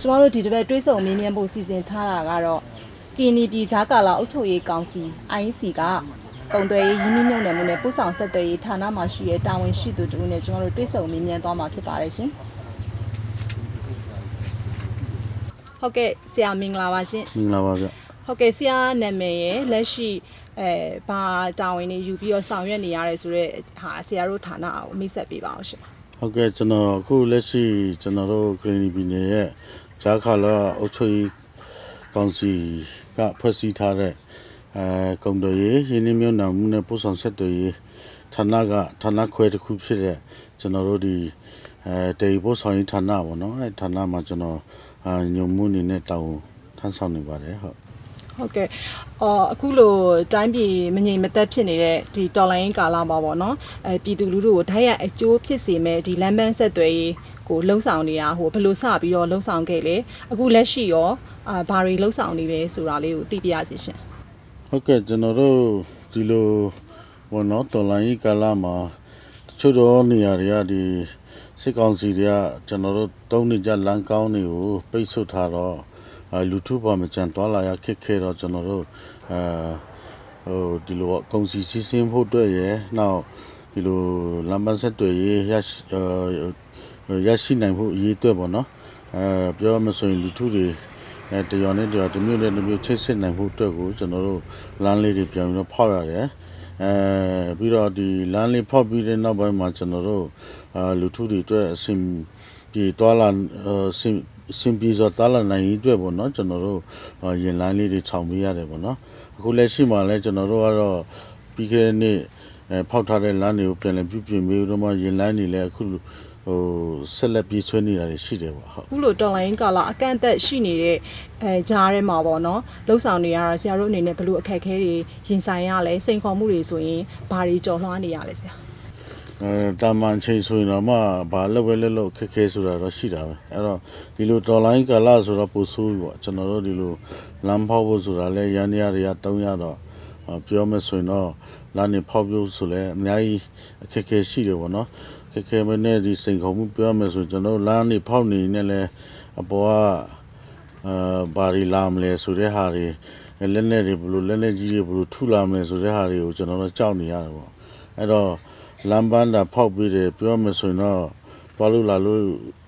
ကျမတို့ဒီတစ်ပတ်တွေးဆုံမေးမြန်းဖို့စီစဉ်ထားတာကတော့ကီနီပြည်ဂျာကာလာအုပ်ချုပ်ရေးကောင်စီ IEC ကကုံသွဲရေးရင်းနှီးမြှုပ်နှံမှုနဲ့ပို့ဆောင်ဆက်သွယ်ရေးဌာနမှရှိတဲ့တာဝန်ရှိသူတို့နဲ့ကျမတို့တွေးဆုံမေးမြန်းသွားမှာဖြစ်ပါတယ်ရှင်ဟုတ်ကဲ့ဆရာမင်္ဂလာပါရှင်မင်္ဂလာပါဗျဟုတ်ကဲ့ဆရာနာမည်ရဲ့လက်ရှိအဲဘာတာဝန်တွေယူပြီးတော့ဆောင်ရွက်နေရတဲ့ဆိုတော့ဟာဆရာတို့ဌာနကိုမိတ်ဆက်ပေးပါအောင်ရှင်ဟုတ်ကဲ့ကျွန်တော်အခုလက်ရှိကျွန်တော်တို့ဂရင်းနီပြည်နယ်ရဲ့ ဂျာခါလာအုပ်ချုပ်ရေးကောင်စီကဖွဲ့စည်းထားတဲ့အဲကုံတော်ရေးရင်းနှီးမြှုပ်နှံမှုနဲ့ပို့ဆောင်ဆက်သွယ်ရေးဌာနကဌာနခွဲတစ်ခုဖြစ်တဲ့ကျွန်တော်တို့ဒီအဲတေပို့ဆောင်ရေးဌာနပေါ့နော်အဲဌာနမှာကျွန်တော်အာညုံမှုအနေနဲ့တောင်းထမ်းဆောင်နေပါတယ်ဟုတ် ဟုတ်ကဲ့အော်အခုလိုတိုင်းပြည်မငြိမ်မသက်ဖြစ်နေတဲ့ဒီတော်လိုင်းကာလမှာပေါ့နော်အဲပြည်သူလူထုကိုဓာတ်ရိုက်အကျိုးဖြစ်စေမဲ့ဒီလမ်းပန်းဆက်သွယ်ရေးကိုလှုံ့ဆော်နေတာဟိုဘယ်လိုစပြီးတော့လှုံ့ဆော်ခဲ့လဲအခုလက်ရှိရောအာဘာတွေလှုံ့ဆော်နေလဲဆိုတာလေးကိုသိပြရစီရှင်ဟုတ်ကဲ့ကျွန်တော်တို့ဒီလိုဘောနော်တော်လိုင်းကာလာမှာတချို့တော့နေရာတွေကဒီစစ်ကောင်စီတွေကကျွန်တော်တို့တုံးနေကြလမ်းကောင်းတွေကိုပိတ်ဆို့ထားတော့အဲ လူထုပေါ်မှာကြံသွားလာရခက်ခဲတော့ကျွန်တော်တို့အဲဟိုဒီလိုပေါ့ကုန်စီစီးဆင်းဖို့အတွက်ရယ်နောက်ဒီလိုလမ်းပန်းဆက်တွေရရရှိအဲရရှိနိုင်ဖို့အရေးအတွက်ပေါ့နော်အဲပြောမှဆိုရင်လူထုတွေအဲတရော်နဲ့တရော်တစ်မျိုးနဲ့တစ်မျိုးချိတ်ဆက်နိုင်ဖို့အတွက်ကိုကျွန်တော်တို့လမ်းလေးတွေပြန်ပြီးတော့ဖောက်ရတယ် အဲပြီးတော့ဒီလမ်းလေးဖောက်ပြီးတဲ့နောက်ပိုင်းမှာကျွန်တော်တို့အာလူထုတွေအတွက်အဆင်ပြေသွားလာအဆင်အဆင်ပြေစွာသွားလာနိုင်ရေးအတွက်ပေါ့နော်ကျွန်တော်တို့အာရင်လမ်းလေးတွေခြောင်ပေးရတယ်ပေါ့နော်အခုလက်ရှိမှာလည်းကျွန်တော်တို့ကတော့ပြီးခဲ့တဲ့နေ့အဲဖောက်ထားတဲ့လမ်းတွေကိုပြန်လည်ပြုပြင်ပြီးတော့မှရင်လမ်းတွေလည်းအခု ဟိုဆက်လက်ပြေးဆွဲနေတာတွေရှိတယ်ပေါ့ဟုတ်အခုလိုတော်လိုင်းကာလအကန့်အသတ်ရှိနေတဲ့အဲဂျားထဲမှာပေါ့နော်လှုပ်ဆောင်နေရတာဆရာတို့အနေနဲ့ဘယ်လိုအခက်အခဲတွေရင်ဆိုင်ရလဲစိန်ခေါ်မှုတွေဆိုရင်ဘာတွေကြော်လွှားနေရလဲဆရာအဲတာမန်ချိန်ဆိုရင်တော့မှဘာလို့ပဲလဲလို့ခက်ခဲဆိုတာတော့ရှိတာပဲအဲ့တော့ဒီလိုဒေါ်လာကာလာဆိုတော့ပိုဆိုးပြီပေါ့ကျွန်တော်တို့ဒီလိုလမ်းဖောက်ဖို့ဆိုတာလဲရန်ရတွေက300တော့အာပြောမယ်ဆိုရင်တော့လမ်းနေဖောက်ဖို့ဆိုလဲအများကြီးအခက်ခဲရှိတယ်ပေါ့နော် ခက်ခဲမနဲ့ဒီစိန်ခေါ်မှုပြောမယ်ဆိုရင်ကျွန်တော်တို့လမ်းနေဖောက်နေနေလဲအပေါ်ကအာဘာရီလာမလဲဆိုတဲ့ဟာတွေလက်နဲ့တွေဘယ်လိုလက်နဲ့ကြီးတွေဘယ်လိုထုလာမလဲဆိုတဲ့ဟာတွေကိုကျွန်တော်တို့ကြောက်နေရတယ်ပေါ့အဲ့တော့လမ်းပန်းတာဖောက်ပြီးတယ်ပြောမယ်ဆိုရင်တော့ဘာလို့လာလို့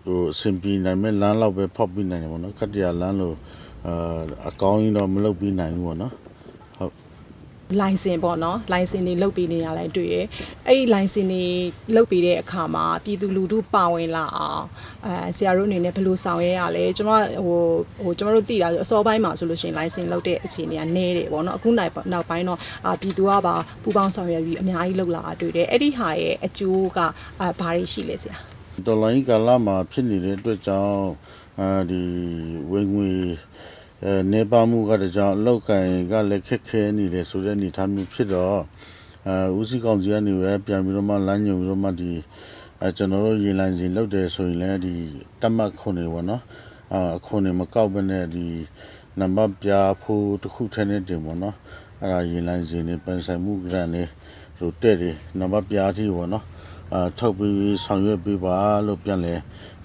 ဟိုအဆင်ပြေနိုင်မဲ့လမ်းလောက်ပဲဖောက်ပြီးနိုင်တယ်ပေါ့နော်ခက်တရလမ်းလို့အာအကောင်းကြီးတော့မလုပ်ပြီးနိုင်ဘူးပေါ့နော် လိုင်စင်ပေါ့နော်လိုင်စင်တွေလုတ်ပေးနေရလဲတွေ့ရအဲ့ဒီလိုင်စင်တွေလုတ်ပေးတဲ့အခါမှာပြည်သူလူထုပါဝင်လာအောင်အဲဆရာတို့အနေနဲ့ဘယ်လိုဆောင်ရွက်ရလဲကျွန်တော်ဟိုဟိုကျွန်တော်တို့သိတာဆိုအစောပိုင်းမှာဆိုလို့ရှိရင်လိုင်စင်လုတ်တဲ့အခြေအနေကနည်းတယ်ပေါ့နော်အခုနောက်နောက်ပိုင်းတော့အာပြည်သူကပါပူပေါင်းဆောင်ရွက်ပြီးအများကြီးလုတ်လာတာတွေ့တယ်အဲ့ဒီဟာရဲ့အကျိုးကအာဘာတွေရှိလဲဆရာတော်လိုင်းကာလမှာဖြစ်နေတဲ့အတွက်ကြောင့်အဲဒီဝင်ငွေ အဲနေပါမှုကတကြောင်အလောက်ကင်ကလည်းခက်ခဲနေတယ်ဆိုတဲ့အနေအထားမျိုးဖြစ်တော့အဲဦးစီးကောင်စီကနေပဲပြန်ပြီးတော့မှလမ်းညွှန်ပြီးတော့မှဒီအဲကျွန်တော်တို့ရေလမ်းစဉ်လောက်တယ်ဆိုရင်လည်းဒီတတ်မှတ်ခွန်တွေပေါ့နော်အာအခွန်တွေမကောက်ဘဲနဲ့ဒီနံပါတ်ပြဖို့တစ်ခုထဲနဲ့တင်ပေါ့နော်အဲ့ဒါရေလမ်းစဉ်တွေပန်ဆိုင်မှုကြံတွေဟိုတဲ့တွေနံပါတ်ပြားတိပေါ့နော် အာထုတ်ပြီးဆောင်ရွက်ပေးပါလို့ပြန်လဲ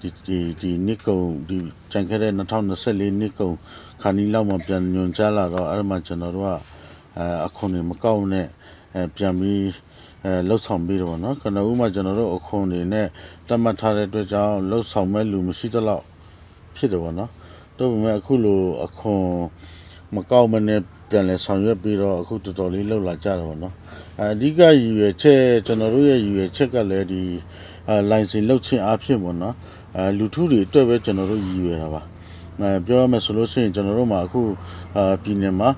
ဒီဒီဒီနှစ်ကုံဒီကြံခဲ့တဲ့2024နှစ်ကုံခါနီလောက်မှပြန်ညွန်ကြားလာတော့အဲ့ဒါမှကျွန်တော်တို့ကအဲအခုနေမကောက်နဲ့အဲပြန်ပြီးအဲလှုပ်ဆောင်ပြီးတော့ဗောနော်ခဏဦးမှကျွန်တော်တို့အခုနေနဲ့တတ်မှတ်ထားတဲ့အတွက်ကြောင့်လှုပ်ဆောင်မဲ့လူမရှိတော့လောက်ဖြစ်တယ်ဗောနော်တို့ပေမဲ့အခုလိုအခုမကောက်မနဲ့ ပြန်လဲဆောင်ရွက်ပြီးတော့အခုတော်တော်လေးလှုပ်လာကြတယ်ဗောနော်အဓိကရည်ရွယ်ချက်ကျွန်တော်တို့ရဲ့ရည်ရွယ်ချက်ကလည်းဒီအဲလိုင်စင်လုတ်ချင်းအားဖြင့်ပေါ့နော်အဲလူထုတွေအတွက်ပဲကျွန်တော်တို့ရည်ရွယ်တာပါအဲပြောရမယ်ဆိုလို့ရှိရင်ကျွန်တော်တို့မှာအခုအာပြည်နယ်မှာ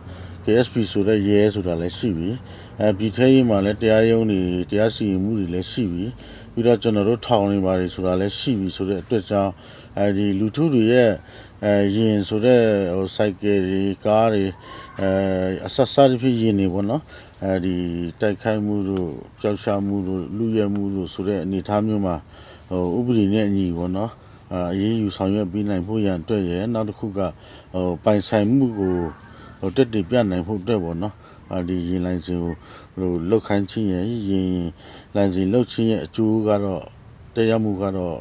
KSP ဆိုတဲ့ရဲဆိုတာလည်းရှိပြီအဲပြည်ထဲရေးမှာလည်းတရားရုံးတွေတရားစီရင်မှုတွေလည်းရှိပြီပြီးတော့ကျွန်တော်တို့ထောင်နေပါတယ်ဆိုတာလည်းရှိပြီဆိုတဲ့အတွက်ကြောင့်အဲဒီလူထုတွေရဲ့အဲရင်ဆိုတဲ့ဟိုစိုက်ကယ်တွေကားတွေ အဲအဆက်ဆက်ဖြစ်ရင်နေပေါ့နော်အဲဒီတိုက်ခိုက်မှုတို့ကြောက်ရှာမှုတို့လူရဲမှုတို့ဆိုတဲ့အနေအထားမျိုးမှာဟိုဥပဒေနဲ့အညီပေါ့နော်အာအရေးယူဆောင်ရွက်ပြီးနိုင်ဖို့ရန်အတွက်ရယ်နောက်တစ်ခုကဟိုပိုင်ဆိုင်မှုကိုဟိုတက်တည်ပြနိုင်ဖို့အတွက်ပေါ့နော်အာဒီရင်လိုင်းစင်ကိုဟိုလောက်ခိုင်းချင်းရယ်ရင်လိုင်းစင်လောက်ချင်းရဲ့အကျိုးကတော့တရားမှုကတော့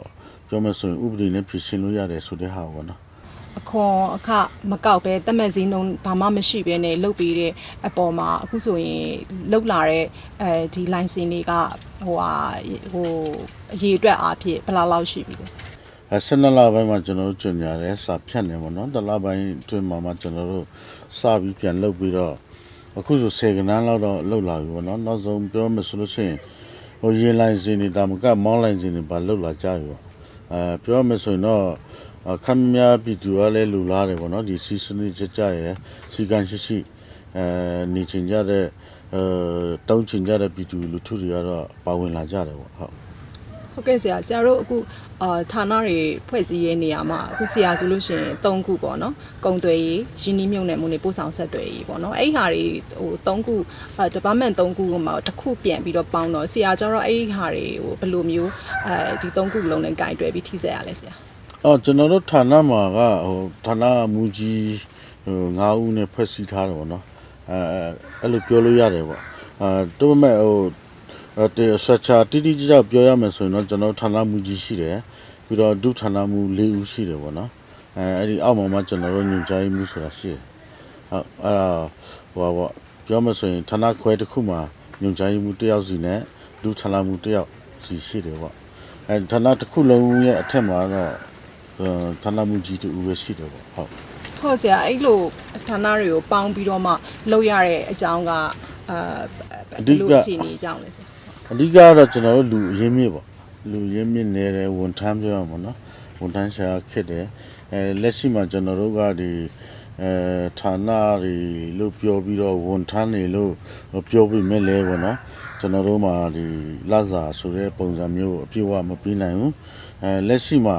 ပြောမယ်ဆိုရင်ဥပဒေနဲ့ဖြစ်ရှင်းလို့ရတယ်ဆိုတဲ့ဟာပေါ့နော် အခွန်အခမကောက်ပဲတက်မဲ့စည်းနှုန်းဘာမှမရှိဘဲနဲ့လုတ်ပြီးတဲ့အပေါ်မှာအခုဆိုရင်လုတ်လာတဲ့အဲဒီ license တွေကဟိုဟာဟိုအရေးအတွက်အားဖြင့်ဘယ်လောက်လောက်ရှိပြီလဲအဲ12လပိုင်းမှာကျွန်တော်တို့ကျင်ညာတယ်စာဖြတ်နေပါတော့တစ်လပိုင်းအတွင်းမှာမှကျွန်တော်တို့စပြီးပြန်လုပ်ပြီးတော့အခုဆို10ကနန်းလောက်တော့လုပ်လာပြီပေါ့နော်နောက်ဆုံးပြောမယ်ဆိုလို့ရှိရင်ဟိုရေးလိုင်းစင်နေတာမကမောင်းလိုင်းစင်တွေပါလုပ်လာကြပြီပေါ့အဲပြောမယ်ဆိုရင်တော့အ ခမ်းများပြည်သူကလည်းလူလားတယ်ပေါ့နော်ဒီစီစနစ်ကြကြရယ်စီကံရှိရှိအဲနေချင်ကြတဲ့အဲတောင်းချင်ကြတဲ့ပြည်သူလူထုတွေကတော့ပါဝင်လာကြတယ်ပေါ့ဟုတ်ဟုတ်ကဲ့ဆရာဆရာတို့အခုအာဌာနတွေဖွဲ့စည်းရေးနေရာမှာအခုဆရာဆိုလို့ရှိရင်၃ခုပေါ့နော်ကုံသွေးရေးရင်းနှီးမြုပ်နှံမှုနဲ့ပို့ဆောင်ဆက်သွယ်ရေးပေါ့နော်အဲ့ဒီဟာတွေဟို၃ခုအာ department ၃ခုမှာတစ်ခုပြန်ပြီးတော့ပေါင်းတော့ဆရာကျတော့အဲ့ဒီဟာတွေဟိုဘယ်လိုမျိုးအဲဒီ၃ခုလုံးနဲ့ကင်တွယ်ပြီးထိစက်ရလဲဆရာ အော်ကျွန်တော်တို့ဌာနမှာကဟိုဌာနမူကြီးဟို9ဦးနဲ့ဖွဲ့စည်းထားတယ်ပေါ့နော်အဲအဲ့လိုပြောလို့ရတယ်ပေါ့အာတို့မဲ့ဟိုအဲ့တေဆက်ချာတိတိကျကျပြောရမယ်ဆိုရင်တော့ကျွန်တော်ဌာနမူကြီးရှိတယ်ပြီးတော့ဒုဌာနမူ၄ဦးရှိတယ်ပေါ့နော်အဲအဲ့ဒီအောက်မှာမှကျွန်တော်တို့ညွှန်ကြားရေးမှုဆိုတာရှိတယ်ဟုတ်အဲ့ဒါဟိုပါပေါ့ပြောမယ်ဆိုရင်ဌာနခွဲတစ်ခုမှာညွှန်ကြားရေးမှုတစ်ယောက်စီနဲ့ဒုဌာနမူတစ်ယောက်စီရှိတယ်ပေါ့အဲဌာနတစ်ခုလုံးရဲ့အထက်မှာတော့အဲ ဌာနမှုကြီးတူပဲရှိတယ်ပေါ့ဟုတ်ဟုတ်ဆရာအဲ့လိုဌာနတွေကိုပေါင်းပြီးတော့မှလုပ်ရတဲ့အကြောင်းကအာဘယ်လိုအခြေအနေအကြောင်းလဲဆရာအဓိကကတော့ကျွန်တော်တို့လူအရင်းမြစ်ပေါ့လူရင်းမြစ်နေတဲ့ဝန်ထမ်းပြောရမှာနော်ဝန်ထမ်းရှာခက်တယ်အဲလက်ရှိမှာကျွန်တော်တို့ကဒီအဲဌာနတွေလို့ပြောပြီးတော့ဝန်ထမ်းတွေလို့ပြောပြီးမဲ့လဲပေါ့နော်ကျွန်တော်တို့မှာဒီလစာဆိုတဲ့ပုံစံမျိုးကိုအပြည့်အဝမပြီးနိုင်ဘူးအဲလက်ရှိမှာ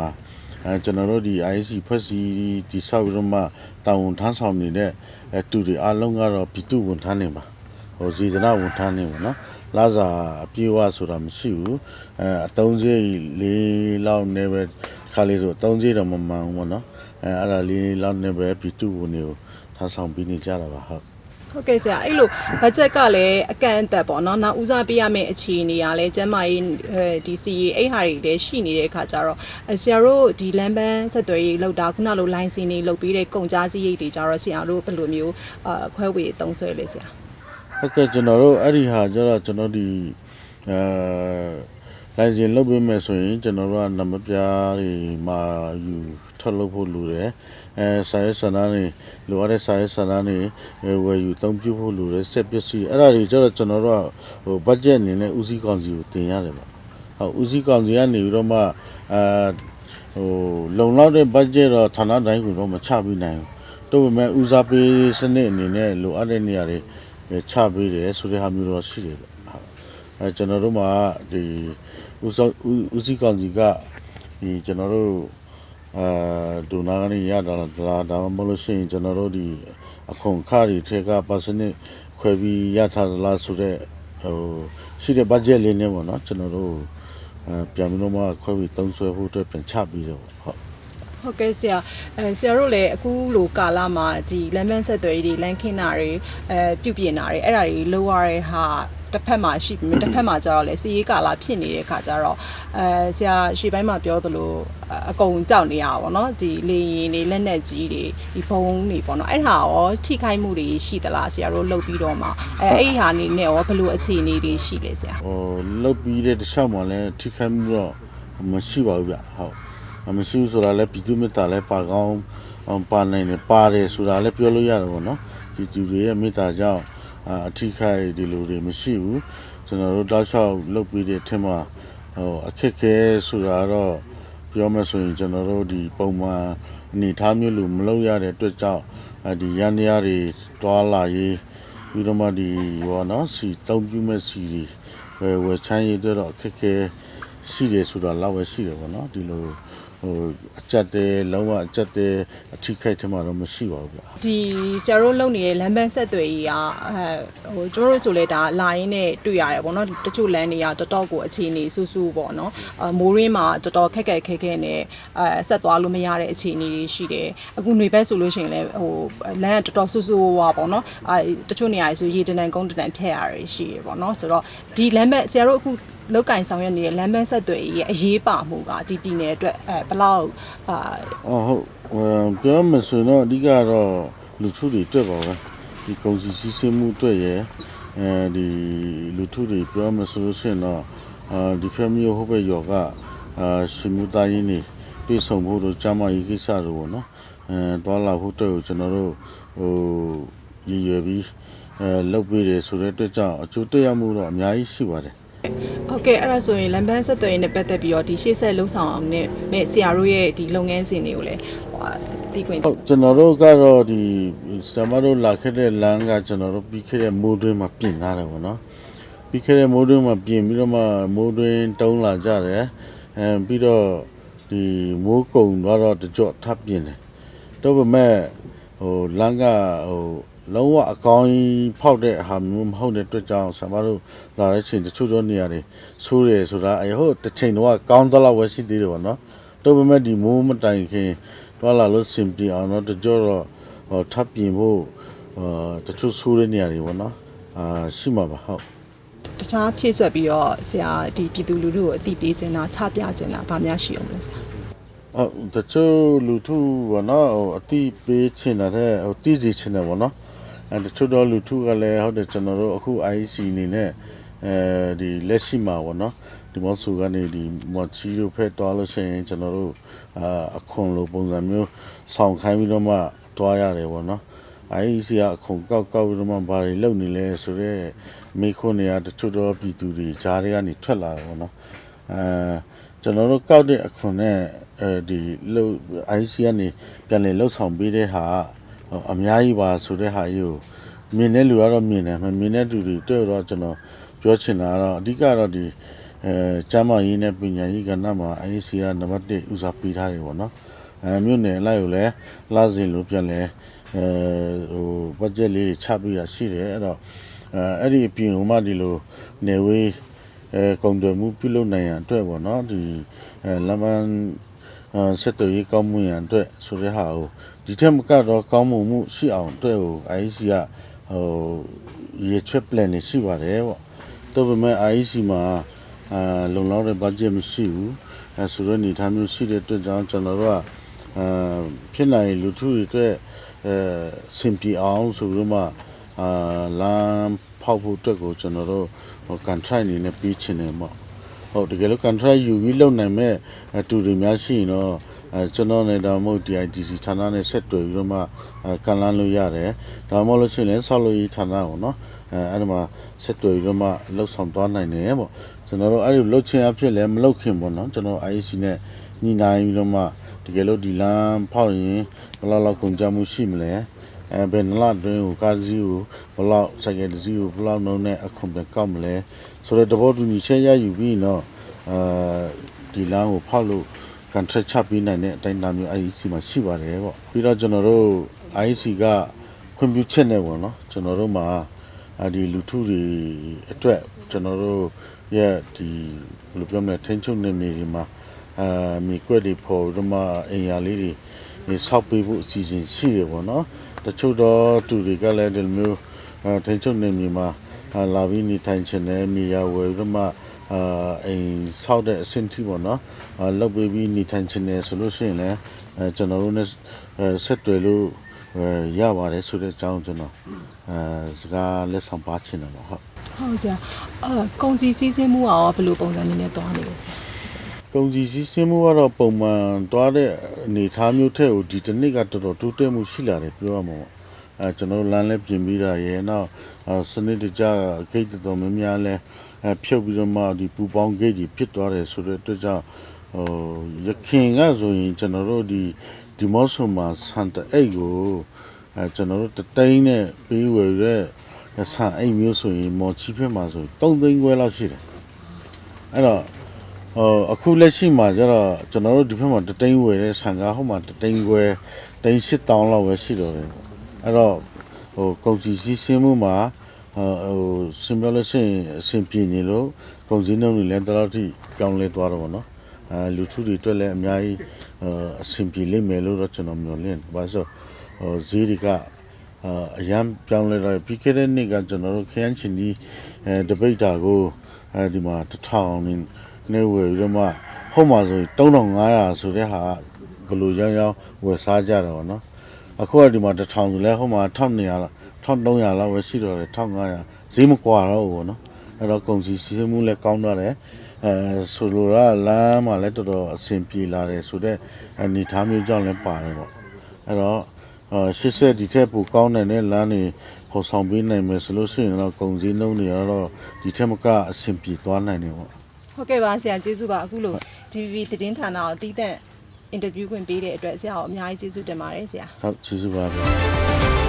အဲကျွန်တော်တို့ဒီ IC ဖွဲ့စည်းဒီဆောက်ပြီးတော့မှတာဝန်ထမ်းဆောင်နေတဲ့အဲတူတွေအားလုံးကတော့ပြည်သူဝန်ထမ်းတွေပါဟိုဇေဒနာဝန်ထမ်းတွေပါနော်လာစာအပြေဝဆိုတာမရှိဘူးအဲအတုံးကြီးလေးလောက်နေပဲခါလေးဆိုအတုံးကြီးတော့မမှန်ဘူးပေါ့နော်အဲအဲ့ဒါလေးလောက်နေပဲပြည်သူဝန်တွေကိုထမ်းဆောင်ပြီးနေကြတာပါဟုတ် ဟုတ်ကဲ့ဆရာအဲ့လိုဘတ်ဂျက်ကလည်းအကန့်အသတ်ပေါ့နော်နောက်ဦးစားပေးရမယ့်အခြေအနေကလည်းကျန်းမာရေးအဲဒီစီအဲ့ဟာတွေလည်းရှိနေတဲ့အခါကျတော့အဲဆရာတို့ဒီလမ်းပန်းဆက်သွယ်ရေးလောက်တာခုနလိုလိုင်းစင်တွေလောက်ပြီးတဲ့ကုန်ကြစည်းရိတ်တွေကြတော့ဆရာတို့ဘယ်လိုမျိုးအာခွဲဝေသုံးဆွဲလဲဆရာဟုတ်ကဲ့ကျွန်တော်တို့အဲ့ဒီဟာကျတော့ကျွန်တော်ဒီအဲ လိုင်စင်လုပ်ပေးမယ်ဆိုရင်ကျွန်တော်တို့ကနံပါတ်ပြားတွေမှာယူထွက်လုပ်ဖို့လိုတယ်အဲစာရေးစာတမ်းတွေလိုအပ်တဲ့စာရေးစာတမ်းတွေအဲဝယ်ယူသုံးပြုဖို့လိုတယ်စက်ပစ္စည်းအဲ့ဒါတွေကျတော့ကျွန်တော်တို့ကဟိုဘတ်ဂျက်အနေနဲ့ဦးစီးကောင်စီကိုတင်ရတယ်ပေါ့ဟုတ်ဦးစီးကောင်စီကနေပြီးတော့မှအဲဟိုလုံလောက်တဲ့ဘတ်ဂျက်တော့ဌာနတိုင်းကတော့မချပြနိုင်ဘူးတို့ပေမဲ့ဦးစားပေးစနစ်အနေနဲ့လိုအပ်တဲ့နေရာတွေအဲချပေးတယ်ဆိုတဲ့ဟာမျိုးတော့ရှိတယ်ဗျဟုတ်အဲကျွန်တော်တို့မှာဒီ ဦးစောဦးဦးစီးကောင်စီကဒီကျွန်တော်တို့အဲဒိုနာကနေရတာလားဒါမှမဟုတ်လို့ရှိရင်ကျွန်တော်တို့ဒီအခွန်အခါတွေထက်ကပါစနစ်ခွဲပြီးရထားသလားဆိုတော့ဟိုရှိတဲ့ဘတ်ဂျက်လေးနဲ့ပေါ့နော်ကျွန်တော်တို့အဲပြန်ပြီးတော့မှခွဲပြီးသုံးဆွဲဖို့အတွက်ပြန်ချပြီးတော့ဟုတ်ဟုတ်ကဲ့ဆရာအဲဆရာတို့လည်းအခုလိုကာလမှာဒီလမ်းမဆက်သွယ်ရေးတွေလမ်းခင်းတာတွေအဲပြုပြင်တာတွေအဲ့ဒါတွေလိုရတဲ့ဟာ တစ်ဖက်မှာရှိပြီတစ်ဖက်မှာကျတော့လေစီရေးကာလဖြစ်နေတဲ့ခါကျတော့အဲဆရာရှေ့ပိုင်းမှာပြောသလိုအကုန်ကြောက်နေရပါဘောเนาะဒီလေရင်တွေလက်နက်ကြီးတွေဒီဘုံတွေပေါ့เนาะအဲ့ဟာရောထိခိုက်မှုတွေရှိသလားဆရာတို့လုပ်ပြီးတော့မှအဲအဲ့ဒီဟာနေနဲ့ရောဘယ်လိုအခြေအနေတွေရှိလဲဆရာ ဟိုလုတ်ပြီးတဲ့တစ်ချောင်းမှာလည်းထိခိုက်မှုတော့မရှိပါဘူးဗျဟုတ်အမရှိဘူးဆိုတာလည်းပြည်သူမေတ္တာလည်းပါကောင်းအောင်ပါနိုင်တယ်ပါတယ်ဆိုတာလည်းပြောလို့ရတယ်ပေါ့နော်ပြည်သူတွေရဲ့မေတ္တာကြောင့် အာအထိခိုက်ဒီလိုတွေမရှိဘူးကျွန်တော်တို့တောက်လျှောက်လုတ်ပြီးတဲ့အထက်မှာဟိုအခက်ခဲဆိုတာတော့ပြောမယ်ဆိုရင်ကျွန်တော်တို့ဒီပုံမှန်အနေထားမျိုးလိုမလုပ်ရတဲ့အတွက်ကြောင့်အဒီရန်တရားတွေတွာလာရေးပြီးတော့မှဒီဟောနော်စီတုံးပြမဲ့စီတွေဝယ်ဝယ်ချမ်းရည်တွေတော့အခက်အခဲရှိတယ်ဆိုတာလောက်ပဲရှိတယ်ပေါ့နော်ဒီလို ဟိုအကြက်တဲလုံးဝအကြက်တဲအထိခိုက်ထမှာတော့မရှိပါဘူးဗျာဒီကျတို့လုံနေတဲ့လမ်းပန်းဆက်သွယ်ရေးကအဲဟိုကျတို့ဆိုလဲဒါလာရင်းနဲ့တွေ့ရတယ်ပေါ့နော်တချို့လမ်းတွေကတော်တော်ကိုအခြေအနေဆူဆူပေါ့နော်အမိုးရင်းမှာတော်တော်ခက်ခက်ခဲခဲနဲ့အဲဆက်သွားလို့မရတဲ့အခြေအနေတွေရှိတယ်အခုຫນွေဘက်ဆိုလို့ရှိရင်လည်းဟိုလမ်းကတော်တော်ဆူဆူဝါပေါ့နော်အဲတချို့နေရာတွေဆိုရေတနံကုန်းတနံဖြတ်ရတယ်ရှိတယ်ပေါ့နော်ဆိုတော့ဒီလမ်းဘက်ဆရာတို့အခု လောက်ကင်ဆောင်ရွက်နေတဲ့လမ်းမဆက်သွယ်ရေးရဲ့အရေးပါမှုကဒီပြည်နယ်အတွက်အဲဘယ်လောက်အာအော်ဟုတ်ဟိုပြောမှဆိုတော့အဓိကတော့လူထုတွေတွေ့ပါပဲဒီကုန်စည်စီးဆင်းမှုတွေ့ရယ်အဲဒီလူထုတွေပြောမှဆိုလို့ရှိရင်တော့အာဒီဖက်မျိုးဟုတ်ပဲယောကအာရှင်မှုသားရင်းနေတွေ့ဆုံဖို့တို့ကြားမကြီးကိစ္စတို့ပေါ့နော်အဲတွာလာဖို့တွေ့ကိုကျွန်တော်တို့ဟိုရည်ရွယ်ပြီးအဲလုပ်ပေးတယ်ဆိုတဲ့အတွက်ကြောင့်အကျိုးတက်ရောက်မှုတော့အများကြီးရှိပါတယ် ဟုတ်ကဲ့အဲ့ဒါဆိုရင်လမ်းပန်းဆက်သွယ်ရေးနဲ့ပတ်သက်ပြီးတော့ဒီရှေ့ဆက်လှုပ်ဆောင်အောင်နဲ့နဲ့ဆရာတို့ရဲ့ဒီလုပ်ငန်းစဉ်တွေကိုလည်းဟိုတီးခွင့်ဟုတ်ကျွန်တော်တို့ကတော့ဒီဆရာမတို့လာခဲ့တဲ့လမ်းကကျွန်တော်တို့ပြီးခဲ့တဲ့မိုးတွင်းမှာပြင်ထားတယ်ပေါ့နော်ပြီးခဲ့တဲ့မိုးတွင်းမှာပြင်ပြီးတော့မှမိုးတွင်းတုံးလာကြတယ်အဲပြီးတော့ဒီမိုးကုံတော့တော့တကြော့ထပ်ပြင်တယ်တော့ပေမဲ့ဟိုလမ်းကဟို လုံးဝအကောင်းကြီးဖောက်တဲ့ဟာမျိုးမဟုတ်တဲ့အတွက်ကြောင့်ဆရာမတို့လာတဲ့ချိန်တချို့သောနေရာတွေဆိုးတယ်ဆိုတာအဲဟုတ်တစ်ချိန်တော့ကောင်းတော့ဝယ်ရှိသေးတယ်ပေါ့နော်တော့ပေမဲ့ဒီမိုးမတိုင်ခင်တွာလာလို့စင်ပြေအောင်တော့တကြောတော့ဟောထပ်ပြင်ဖို့အာတချို့ဆိုးတဲ့နေရာတွေပေါ့နော်အာရှိမှာပါဟုတ်တခြားဖြည့်ဆွက်ပြီးတော့ဆရာဒီပြည်သူလူထုကိုအသိပေးခြင်းလားချပြခြင်းလားဗာများရှိအောင်လဲဆရာဟုတ်တချို့လူထုပေါ့နော်ဟိုအတိပေးချင်တဲ့ဟိုတည်စီချင်တယ်ပေါ့နော် အဲတချို့တော့လူထုကလည်းဟုတ်တယ်ကျွန်တော်တို့အခု IC အနေနဲ့အဲဒီလက်ရှိမှာပေါ့နော်ဒီမော့ဆူကနေဒီမော်ချီတို့ဖက်တွားလို့ရှိရင်ကျွန်တော်တို့အာအခွန်လိုပုံစံမျိုးဆောင်ခိုင်းပြီးတော့မှတွားရတယ်ပေါ့နော် IEC ကအခုံကောက်ကောက်ပြီးတော့မှဘာတွေလုပ်နေလဲဆိုတော့မိခွန်းတွေကတချို့တော့ပြည်သူတွေကြားတွေကနေထွက်လာတယ်ပေါ့နော်အဲကျွန်တော်တို့ကောက်တဲ့အခွန်နဲ့အဲဒီလို့ IEC ကနေပြန်လည်လှုပ်ဆောင်ပေးတဲ့ဟာဟို အများကြီးပါဆိုတဲ့ဟာကြီးကိုမြင်တဲ့လူကတော့မြင်တယ်မမြင်တဲ့လူတွေတွေ့တော့ကျွန်တော်ပြောချင်တာကတော့အဓိကတော့ဒီအဲကျမ်းမာရေးနဲ့ပညာရေးကဏ္ဍမှာ IEC ကနံပါတ်1ဦးစားပေးထားတယ်ပေါ့နော်အဲမြို့နယ်လိုက်ကိုလည်းလာစဉ်လို့ပြန်လဲအဲဟိုဘတ်ဂျက်လေးတွေချပြီးတာရှိတယ်အဲ့တော့အဲအဲ့ဒီအပြင်ဟိုမှဒီလိုနေဝေးအဲကုန်သွယ်မှုပြုလုပ်နိုင်ရန်အတွက်ပေါ့နော်ဒီအဲလမ်း မန်းအဲစက်တော်ရေးကောင်းမှုရန်အတွက်ဆိုတဲ့ဟာကိုဒီထက်မကတော့ကောင်းမှုမှုရှိအောင်အတွက်ကို IEC ကဟိုရေချွတ် plan နေရှိပါတယ်ပေါ့တော့ပေမဲ့ IEC မှာအာလုံလောက်တဲ့ budget မရှိဘူးအဲဆိုတော့နေထားမျိုးရှိတဲ့အတွက်ကြောင့်ကျွန်တော်တို့ကအဲဖြစ်နိုင်ရင်လူထုတွေအတွက်အဲစင်ပြေအောင်ဆိုပြီးတော့မှအာလမ်းဖောက်ဖို့အတွက်ကိုကျွန်တော်တို့ဟို contract အနေနဲ့ပြီးချင်တယ်ပေါ့ ဟုတ်တကယ်လို့ contract ယူပြီးလုပ်နိုင်မဲ့အတူတွေများရှိရင်တော့အဲကျွန်တော်နဲ့ဒါမှမဟုတ် DIDC ဌာနနဲ့ဆက်တွေ့ပြီးတော့မှအဲကန်လန်းလို့ရတယ်ဒါမှမဟုတ်လို့ရှိရင်လည်းဆောက်လို့ရေးဌာနပေါ့နော်အဲအဲ့ဒီမှာဆက်တွေ့ပြီးတော့မှလှုပ်ဆောင်သွားနိုင်တယ်ပေါ့ကျွန်တော်တို့အဲ့ဒီလှုပ်ချင်အဖြစ်လည်းမလှုပ်ခင်ပေါ့နော်ကျွန်တော် IEC နဲ့ညီနိုင်ပြီးတော့မှတကယ်လို့ဒီလမ်းဖောက်ရင်ဘယ်လောက်လောက်ကုန်ကြမှုရှိမလဲအဲဘယ်နှလအတွင်းကိုကားတစ်စီးကိုဘယ်လောက်စိုက်ကယ်တစ်စီးကိုဘယ်လောက်နှုန်းနဲ့အခုပြန်ကောက်မလဲ ဆိုတော့တဘောတူညီချက်ရယူပြီးတော့အဲဒီလမ်းကိုဖောက်လို့ contract ချပေးနိုင်တဲ့အတိုင်းအတာမျိုး IEC မှာရှိပါတယ်ပေါ့ပြီးတော့ကျွန်တော်တို့ IEC ကခွင့်ပြုချက်နဲ့ပေါ့နော်ကျွန်တော်တို့မှာအဒီလူထုတွေအတွက်ကျွန်တော်တို့ရဲ့ဒီဘယ်လိုပြောမလဲထိန်းချုပ်နေမြေတွေမှာအာမြေကွက်တွေပေါ်ပြီးတော့မှအိမ်ယာလေးတွေဒီဆောက်ပေးဖို့အစီအစဉ်ရှိတယ်ပေါ့နော်တချို့တော့သူတွေကလည်းဒီလိုမျိုးအဲထိန်ချုပ်နေမြေမှာအာ လာပြီးနေထိုင်ချင်တယ်မြေယာဝယ်ပြီးတော့မှအာအိမ်ဆောက်တဲ့အဆင့်ထိပေါ့နော်အာလောက်ပေးပြီးနေထိုင်ချင်တယ်ဆိုလို့ရှိရင်လည်းအဲကျွန်တော်တို့ ਨੇ အဲဆက်တွေ့လို့အဲရပါတယ်ဆိုတဲ့အကြောင်းကျွန်တော်အဲစကားလက်ဆောင်ပါချင်တယ်ပေါ့ဟုတ်ဟုတ်ဆရာအာကုန်စည်စည်းစိမ်မှုကရောဘယ်လိုပုံစံနေနဲ့တွားနေလဲဆရာကုန်စည်စည်းစိမ်မှုကတော့ပုံမှန်သွားတဲ့အနေအထားမျိုးထက်ကိုဒီတစ်နှစ်ကတော်တော်တိုးတက်မှုရှိလာတယ်ပြောရမှာပေါ့ အဲကျွန်တော်တို့လမ်းလဲပြင်ပြီးတာရဲ့နောက်အာစနစ်တကျဂိတ်တော်တော်များများလဲအဲဖြုတ်ပြီးတော့မှဒီပူပေါင်းဂိတ်ကြီးဖြစ်သွားတယ်ဆိုတဲ့အတွက်ကြောင့်ဟိုရခင်ကဆိုရင်ကျွန်တော်တို့ဒီဒီမော့ဆိုမှာစန်တအိတ်ကိုအဲကျွန်တော်တို့တသိန်းနဲ့ပေးဝယ်ရဲဆန်အိတ်မျိုးဆိုရင်မော်ချီဖက်မှာဆို3သိန်းခွဲလောက်ရှိတယ်အဲ့တော့ဟိုအခုလက်ရှိမှာကျတော့ကျွန်တော်တို့ဒီဘက်မှာတသိန်းဝယ်တဲ့ဆန်ကားဟိုမှာတသိန်းခွဲသိန်း8000လောက်ပဲရှိတော့တယ် အဲ့တော့ဟိုကုန်စည်စီးဆင်းမှုမှာဟိုဟိုစင်ပြောလို့ရှိရင်အဆင်ပြေနေလို့ကုန်စည်နှုန်းတွေလည်းတလောက်ထိပြောင်းလဲသွားတော့ဗောနော်အဲလူထုတွေအတွက်လည်းအများကြီးဟိုအဆင်ပြေလိမ့်မယ်လို့တော့ကျွန်တော်မျှော်လင့်တယ်ဘာလို့ဆိုဟိုဈေးတွေကအာအရန်ပြောင်းလဲတော့ပြီးခဲ့တဲ့နှစ်ကကျွန်တော်တို့ခရမ်းချင်ကြီးအဲတပိတ်တာကိုအဲဒီမှာ1000နေနေဝယ်ပြီးတော့မှဟုတ်မှာဆိုရင်3500ဆိုတဲ့ဟာဘယ်လိုရောင်းရောင်းဝယ်စားကြတယ်ဗောနော် အခုကဒီမှာ1000ဆိုလဲဟိုမှာ1200လား1300လောက်ပဲရှိတော့တယ်1500ဈေးမကွာတော့ဘူးဗောနော်အဲ့တော့ကုန်စည်စီးမှုလည်းကောင်းတော့တယ်အဲဆိုလိုတာလမ်းမှာလည်းတော်တော်အဆင်ပြေလာတယ်ဆိုတော့အနေထားမျိုးကြောင့်လည်းပါတယ်ဗောအဲ့တော့အာ80ဒီထက်ပိုကောင်းတဲ့လမ်းတွေပေါ်ဆောင်ပေးနိုင်မယ်ဆိုလို့ရှိရင်တော့ကုန်စည်နှုန်းတွေကတော့ဒီထက်မကအဆင်ပြေသွားနိုင်တယ်ပေါ့ဟုတ်ကဲ့ပါဆရာကျေးဇူးပါအခုလို DVB သတင်းဌာနကိုတည်တဲ့ အင်တာဗျူးခွင့်ပေးတဲ့အတွက်ဆရာကိုအများကြီးကျေးဇူးတင်ပါတယ်ဆရာဟုတ်ကျေးဇူးပါဗျာ